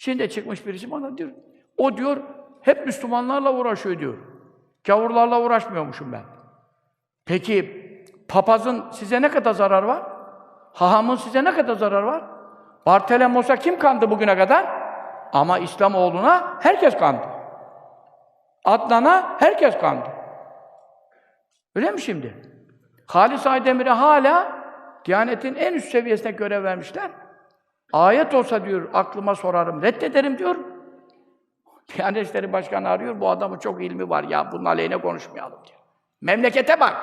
Şimdi de çıkmış birisi bana diyor, o diyor, hep Müslümanlarla uğraşıyor diyor. Gavurlarla uğraşmıyormuşum ben. Peki, papazın size ne kadar zarar var? Hahamın size ne kadar zarar var? Bartelemos'a kim kandı bugüne kadar? Ama İslamoğlu'na herkes kandı. Adnan'a herkes kandı. Öyle mi şimdi? Halis Aydemir'e hala Diyanet'in en üst seviyesine görev vermişler. Ayet olsa diyor, aklıma sorarım, reddederim diyor. Diyanet İşleri Başkanı arıyor, bu adamın çok ilmi var ya, bunun aleyhine konuşmayalım diyor. Memlekete bak!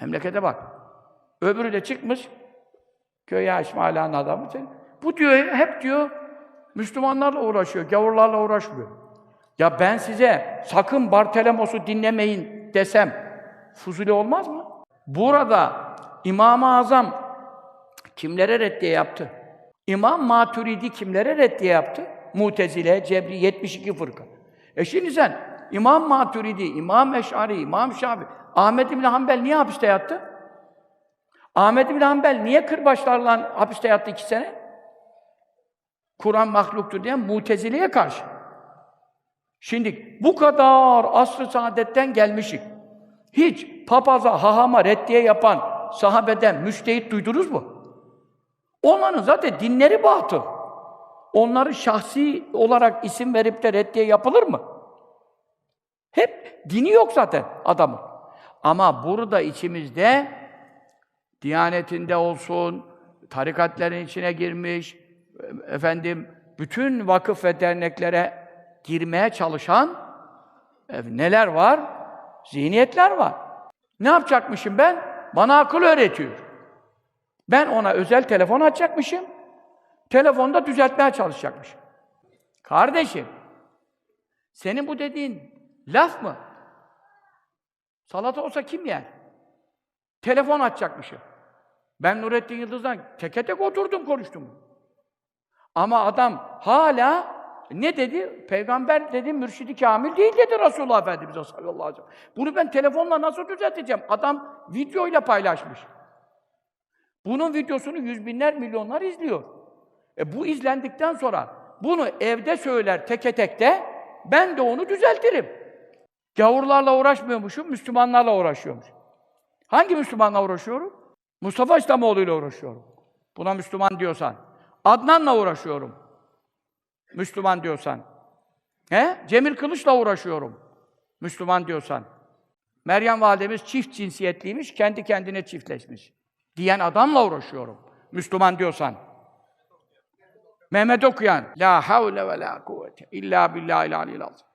Memlekete bak. Öbürü de çıkmış, köye Haşim Ala'nın adamı. Bu diyor, hep diyor, Müslümanlarla uğraşıyor, gavurlarla uğraşmıyor. Ya ben size sakın Bartelemos'u dinlemeyin desem, fuzuli olmaz mı? Burada İmam-ı Azam kimlere reddiye yaptı? İmam Maturidi kimlere reddiye yaptı? Mutezile, Cebri, 72 fırka. E şimdi sen İmam Maturidi, İmam Eş'ari, İmam Şafi, Ahmed İbn Hanbel niye hapiste yattı? Ahmed İbn Hanbel niye kırbaçlarla hapiste yattı iki sene? Kur'an mahluktur diyen Mutezile'ye karşı. Şimdi bu kadar asr-ı saadetten gelmişik. Hiç papaza, hahama reddiye yapan sahabeden müştehit duydunuz mu? Onların zaten dinleri batıl. Onları şahsi olarak isim verip de reddiye yapılır mı? Hep dini yok zaten adamın. Ama burada içimizde Diyanetinde olsun, tarikatlerin içine girmiş, efendim bütün vakıf ve derneklere girmeye çalışan e, neler var? Zihniyetler var. Ne yapacakmışım ben? Bana akıl öğretiyor. Ben ona özel telefon açacakmışım. Telefonda düzeltmeye çalışacakmışım. Kardeşim, senin bu dediğin laf mı? Salata olsa kim yer? Telefon açacakmışım. Ben Nurettin Yıldız'dan teke tek oturdum konuştum. Ama adam hala ne dedi? Peygamber dedi, mürşidi kamil değil dedi Resulullah Efendimiz sallallahu aleyhi ve sellem. Bunu ben telefonla nasıl düzelteceğim? Adam videoyla paylaşmış. Bunun videosunu yüz binler, milyonlar izliyor. E bu izlendikten sonra bunu evde söyler teke tek de ben de onu düzeltirim. Gavurlarla uğraşmıyormuşum, Müslümanlarla uğraşıyormuşum. Hangi Müslümanla uğraşıyorum? Mustafa İslamoğlu ile uğraşıyorum. Buna Müslüman diyorsan. Adnan'la uğraşıyorum. Müslüman diyorsan. He? Cemil Kılıç'la uğraşıyorum. Müslüman diyorsan. Meryem validemiz çift cinsiyetliymiş, kendi kendine çiftleşmiş. Diyen adamla uğraşıyorum. Müslüman diyorsan. Mehmet okuyan. La havle ve la kuvvete illa billahil aliyyil azim.